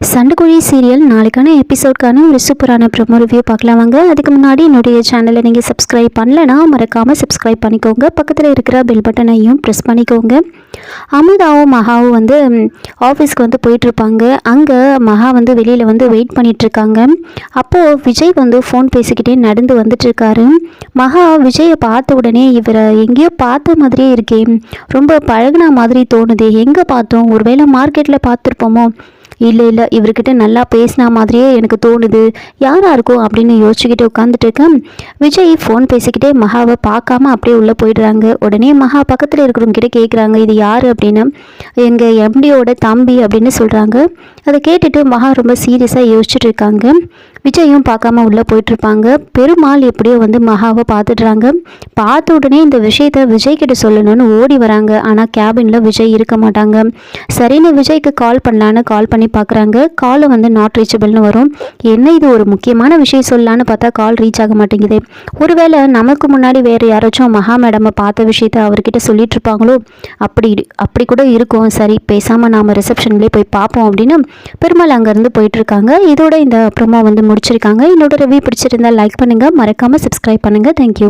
சண்டைக்குழி serial நாளைக்கான எபிசோட்கான ஒரு சூப்பரான ப்ரொமோ ரிவ்யூ பார்க்கலாம் வாங்க. அதுக்கு முன்னாடி என்னுடைய சேனலை நீங்கள் சப்ஸ்கிரைப் பண்ணலைன்னா மறக்காமல் சப்ஸ்கிரைப் பண்ணிக்கோங்க. பக்கத்தில் இருக்கிற பெல் பட்டனையும் ப்ரெஸ் பண்ணிக்கோங்க. அமுதாவும் மகாவும் வந்து ஆஃபீஸ்க்கு வந்து போயிட்டுருப்பாங்க. அங்கே மகா வந்து வெளியில் வந்து வெயிட் பண்ணிகிட்ருக்காங்க அப்போது விஜய் வந்து ஃபோன் பேசிக்கிட்டே நடந்து வந்துட்டுருக்காரு. மகா விஜயை பார்த்த உடனே இவரை எங்கேயோ பார்த்த மாதிரியே இருக்கே. ரொம்ப பழகுன மாதிரி தோணுது. எங்கே பார்த்தோம்? ஒருவேளை மார்க்கெட்டில் பார்த்துருப்போமோ? இல்லை இல்லை இவர்கிட்ட நல்லா பேசினா மாதிரியே எனக்கு தோணுது. யாராக இருக்கும் அப்படின்னு யோசிச்சுக்கிட்டு உட்காந்துட்டு இருக்கேன் விஜய் ஃபோன் பேசிக்கிட்டே மகாவை பார்க்காம அப்படியே உள்ளே போயிடுறாங்க. உடனே மகா பக்கத்தில் இருக்கிறவங்கிட்ட கேட்குறாங்க இது யார்? அப்படின்னு. எங்கள் எம்டியோட தம்பி அப்படின்னு சொல்கிறாங்க அதை கேட்டுட்டு மகா ரொம்ப சீரியஸாக யோசிச்சுட்டு இருக்காங்க. விஜயும் பார்க்காம உள்ளே போயிட்டுருப்பாங்க. பெருமாள் எப்படியோ வந்து மகாவை பார்த்துடுறாங்க. பார்த்த உடனே இந்த விஷயத்த விஜய் கிட்ட சொல்லணும்னு ஓடி வராங்க. ஆனால் கேபினில் விஜய் இருக்க மாட்டாங்க. சரின்னு விஜய்க்கு கால் பண்ணலான்னு கால் பண்ணி பார்க்குறாங்க. காலை வந்து நாட் ரீச்சபிள்னு வரும். என்ன இது ஒரு முக்கியமான விஷயம் சொல்லலான்னு பார்த்தா கால் ரீச் ஆக மாட்டேங்குது. ஒருவேளை நமக்கு முன்னாடி வேறு யாராச்சும் மகா மேடமை பார்த்த விஷயத்த அவர்கிட்ட சொல்லிட்டு இருப்பாங்களோ அப்படி அப்படி கூட இருக்கும். சரி பேசாமல் நாம் ரிசப்ஷன்லேயே போய் பார்ப்போம் அப்படின்னு பெருமாள் அங்கேருந்து போயிட்டுருக்காங்க. இதோட இந்த ப்ரொமோ வந்து முடிச்சிருக்காங்க என்னோட ரிவ்யூ பிடிச்சிருந்தா லைக் பண்ணுங்கள் மறக்காமல் சப்ஸ்கிரைப் பண்ணுங்கள் தேங்க்யூ